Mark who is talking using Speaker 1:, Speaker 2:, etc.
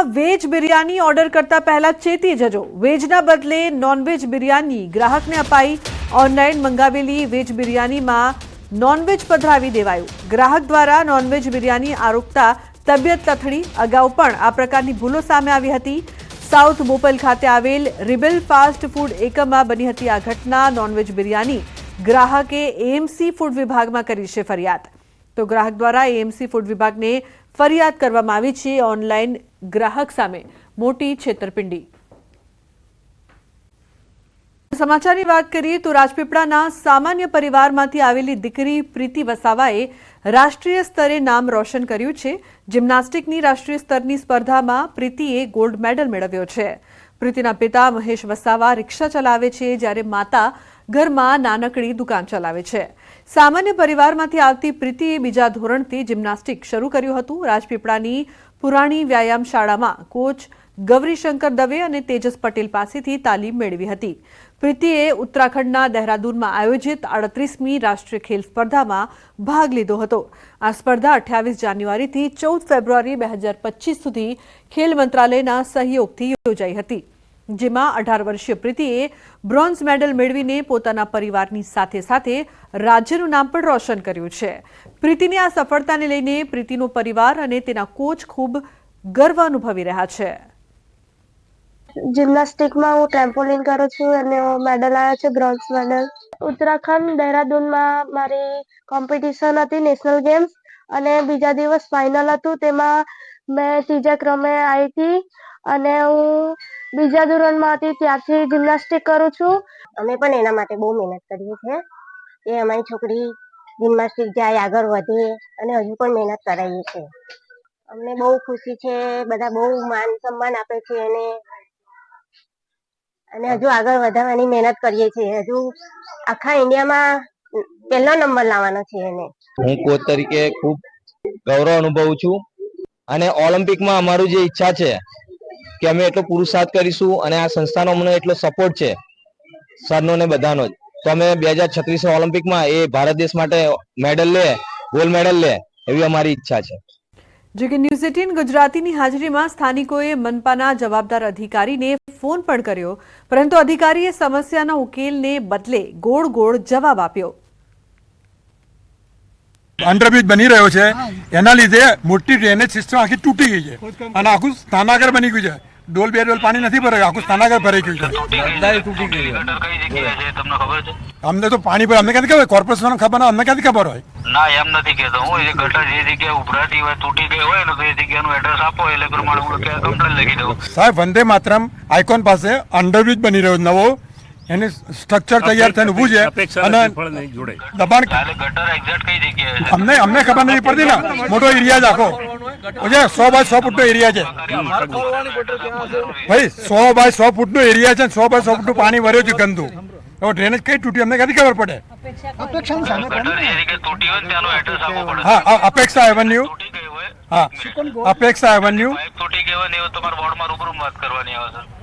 Speaker 1: સુરતમાં veg biryani order કરતા પહેલા ચેતી જજો. વેજના બદલે નોનવેજ બિરયાની ગ્રાહકને અપાઈ ઓનલાઈન મંગાવેલી વેજ બિરયાનીમાં નોનવેજ પધરાવી દેવાયું. ગ્રાહક દ્વારા નોનવેજ બિરયાની આરોપતા તબિયત લથડી અગાઉ પણ આ પ્રકારની ભૂલો સામે આવી હતી. સાઉથ બોપલ ખાતે આવેલ રિબેલ ફાસ્ટ ફૂડ એકમમાં બની હતી આ ઘટના. નોનવેજ બિરયાની ગ્રાહકે એએમસી ફૂડ વિભાગમાં કરી છે ફરિયાદ. તો ગ્રાહક દ્વારા એએમસી ફૂડ વિભાગને ફરિયાદ કરવામાં આવી છે ઓનલાઈન ગ્રાહક સામે મોટી છેતરપિંડી. સમાચારની વાત કરીએ તો રાજપીપળાના સામાન્ય પરિવારમાંથી આવેલી દીકરી પ્રીતિ વસાવાએ રાષ્ટ્રીય સ્તરે નામ રોશન કર્યું છે. જિમ્નાસ્ટિકની રાષ્ટ્રીય સ્તરની સ્પર્ધામાં પ્રીતિએ ગોલ્ડ મેડલ મેળવ્યો છે. પ્રીતિના પિતા મહેશ વસાવા રિક્ષા ચલાવે છે જ્યારે માતા ઘરમાં નાનકડી દુકાન ચલાવે છે. સામાન્ય પરિવારમાંથી આવતી પ્રીતિએ બીજા ધોરણથી જિમ્નાસ્ટિક શરૂ કર્યું હતું. રાજપીપળાની પુરાણી વ્યાયામ શાળામાં કોચ ગૌરીશંકર દવે અને તેજસ પટેલ પાસેથી તાલીમ મેળવી હતી. પ્રીતિએ ઉત્તરાખંડના દહેરાદૂનમાં આયોજિત આડત્રીસમી રાષ્ટ્રીય ખેલ સ્પર્ધામાં ભાગ લીધો હતો. આ સ્પર્ધા અઠ્યાવીસ જાન્યુઆરીથી ચૌદ ફેબ્રુઆરી બે હજાર પચીસ સુધી ખેલ મંત્રાલયના સહયોગથી યોજાઈ હતી. જેમાં અઢાર વર્ષીય પ્રીતિએ બ્રોન્ઝ મેડલ મેળવીને પોતાના પરિવારની સાથે સાથે રાજ્યનું નામ પણ રોશન કર્યું છે. પ્રીતિની આ સફળતાને લઈને પ્રીતિનો પરિવાર અને તેના કોચ ખૂબ ગર્વ અનુભવી રહ્યા છે.
Speaker 2: જિમ્નાસ્ટિકમાં હું ટ્રેમ્પોલિન કરું છું અને મેડલ આવ્યો છે બ્રોન્ઝ મેડલ ઉત્તરાખંડ દહેરાદૂનમાં મારી કોમ્પિટિશન હતી નેશનલ ગેમ્સ અને બીજા દિવસ ફાઇનલ હતું, તેમાં મેં ત્રીજા ક્રમે આવી હતી અને હું બીજા ધોરણમાં હતી ત્યારથી જિમ્નાસ્ટિક કરું છું.
Speaker 3: અમે પણ એના માટે બહુ મહેનત કરીએ છીએ. કે અમારી છોકરી જિમ્નાસ્ટિક જાય આગળ વધે અને હજુ પણ મહેનત કરાવીએ છીએ. અમને બહુ ખુશી છે બધા બહુ માન સન્માન આપે છે અને અને હજુ આગળ વધારવાની મહેનત કરીએ છીએ. હજુ આખા ઇન્ડિયામાં પહેલો નંબર લાવવાનો છે એને.
Speaker 4: હું કોચ તરીકે ખૂબ ગૌરવ અનુભવું છું. અને ઓલિમ્પિકમાં અમારું જે ઈચ્છા છે કે અમે એટલો પુરુષાર્થ કરીશું અને આ સંસ્થાનો અમને એટલો સપોર્ટ છે, સરનો ને બધાનો જ. તો અમે બે હજાર છત્રીસ ઓલિમ્પિકમાં એ ભારત દેશ માટે મેડલ લે, ગોલ્ડ મેડલ લે, એવી અમારી ઈચ્છા છે.
Speaker 1: જો કે ન્યૂઝ એટીન ગુજરાતીની હાજરીમાં સ્થાનિકોએ મનપાના જવાબદાર અધિકારીને ફોન પણ કર્યો, પરંતુ અધિકારીએ સમસ્યાના ઉકેલને બદલે ગોળ ગોળ જવાબ આપ્યો.
Speaker 5: અંડરબ્રિજ બની રહ્યો છે. એના લીધે મોટી ડ્રેનેજ સિસ્ટમ આખી તૂટી ગઈ છે. અને આખું સ્થાનાગર બની ગયું છે. ડોલ બે ડોલ પાણી નથી ભરાયું આખું સ્થાનાગર ભરાઈ ગયું છે.
Speaker 6: ગટર કઈ જગ્યાએ છે તમને ખબર છે?
Speaker 5: અમને તો પાણી ભરે અમને ક્યાંથી ખબર? કોર્પોરેશન ખબર ના અમને ક્યાંથી ખબર હોય?
Speaker 6: ના એમ નથી કહેતો. હું એ ગટર જે જગ્યાએ ઉભરાતી હોય તૂટી ગઈ હોય ને તો એ જગ્યાનું એડ્રેસ આપો એટલે પ્રમાણે હું કમ્પ્લેન લખી દઉં.
Speaker 5: સાહેબ વંદે માતરમ. આઇકોન પાસે અંડરબ્રિજ બની રહ્યો નવો. એની સ્ટ્રક્ચર તૈયાર થઈને ઊભું છે અને દબાણ અમને અમને ખબર નથી પડતી ને. મોટો એરિયા જ આખો. છે સો બાય સો ફૂટનો એરિયા છે. ભાઈ સો બાય સો ફૂટનો એરિયા છે સો બાય સો ફૂટનું પાણી ભર્યું છે ગંદુ. હવે ડ્રેનેજ કઈ તૂટી અમને ક્યાંથી ખબર પડે?
Speaker 6: ગટર જે જગ્યાએ તૂટી હોય ને ત્યાંનું એડ્રેસ આપવું પડે.
Speaker 5: હા અપેક્ષા એવન્યુ
Speaker 6: તૂટી ગઈ હોય.
Speaker 5: હા. અપેક્ષા એવન્યુ
Speaker 6: તૂટી ગયો હોય ને તમારે રૂબરૂ વાત કરવાની આવે છે.